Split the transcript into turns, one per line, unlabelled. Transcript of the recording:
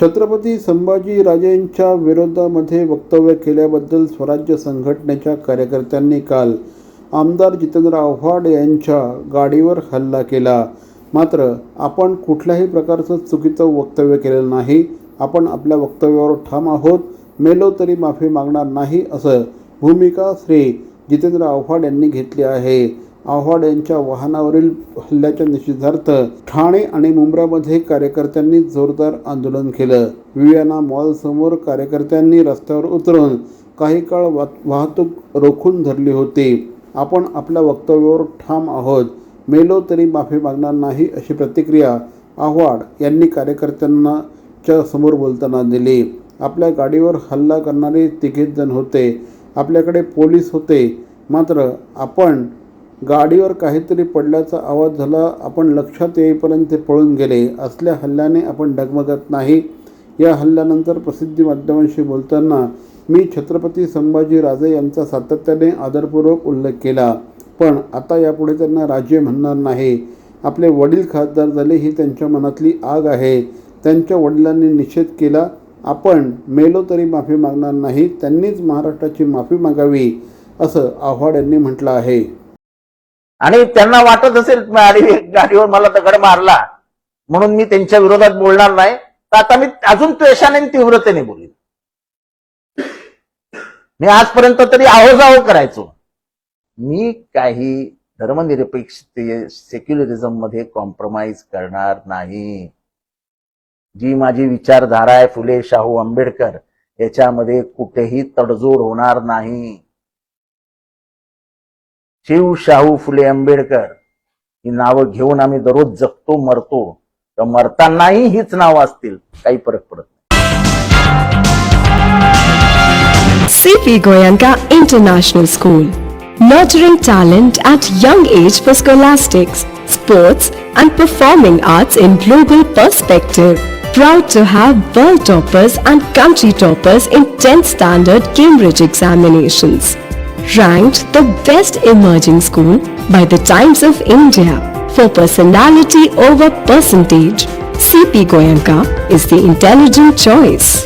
छत्रपती संभाजी राजेंच्या विरोधामध्ये वक्तव्य केल्याबद्दल स्वराज्य संघटनेच्या कार्यकर्त्यांनी काल आमदार जितेंद्र आव्हाड यांच्या गाडीवर हल्ला केला. मात्र आपण कुठल्याही प्रकारचं चुकीचं वक्तव्य केलेलं नाही. आपण आपल्या वक्तव्यावर ठाम आहोत. मेलो तरी माफी मागणार नाही असं भूमिका श्री जितेंद्र आव्हाड यांनी घेतली आहे. आव्हाड यांच्या वाहनावरील हल्ल्याच्या निषेधार्थ ठाणे आणि मुंब्रामध्ये कार्यकर्त्यांनी जोरदार आंदोलन केलं. वियाना मॉलसमोर कार्यकर्त्यांनी रस्त्यावर उतरून काही काळ वा वाहतूक रोखून धरली होती. आपण आपल्या वक्तव्यावर ठाम आहोत. मेलो तरी माफी मागणार नाही अशी प्रतिक्रिया आव्हाड यांनी कार्यकर्त्यांना च्या समोर बोलताना दिली. आपल्या गाडीवर हल्ला करणारे तिघेच जण होते. आपल्याकडे पोलीस होते. मात्र आपण गाडीवर काहीतरी पडल्याचा आवाज झाला आपण लक्षात येईपर्यंत ते पळून गेले. असल्या हल्ल्याने आपण डगमगत नाही. या हल्ल्यानंतर प्रसिद्धी माध्यमांशी बोलताना मी छत्रपती संभाजी राजे यांचा सातत्याने आदरपूर्वक उल्लेख केला. पण आता यापुढे त्यांना राजे म्हणणार नाही. आपले वडील खासदार झाले ही त्यांच्या मनातली आग आहे. त्यांच्या वडिलांनी निषेध केला आपण मेलो तरी माफी मागणार नाही त्यांनीच महाराष्ट्राची माफी मागावी असं आव्हाड यांनी म्हटलं आहे.
आणि त्यांना वाटत असेल गाडीवर मला दगड मारला म्हणून मी त्यांच्या विरोधात बोलणार नाही. तर आता मी अजून त्वेषाने तीव्रतेने बोलेन. मी आजपर्यंत तरी आहोजाहो करायचो. मी काही धर्मनिरपेक्ष सेक्युलरिझममध्ये कॉम्प्रोमाइज करणार नाही. जी माझी विचारधारा आहे फुले शाहू आंबेडकर याच्यामध्ये कुठेही तडजोड होणार नाही. शिव शाहू फुले आंबेडकर ही नावं घेऊन आम्ही दररोज जगतो मरतो. तर मरतानाही हीच नावं असतील काही फरक पडत
CP Goenka international school nurturing talent at young age for scholastics sports and performing arts in global perspective Proud to have world toppers and country toppers in 10th standard Cambridge examinations. Ranked the best emerging school by the Times of India for personality over percentage. CP Goyanka is the intelligent choice.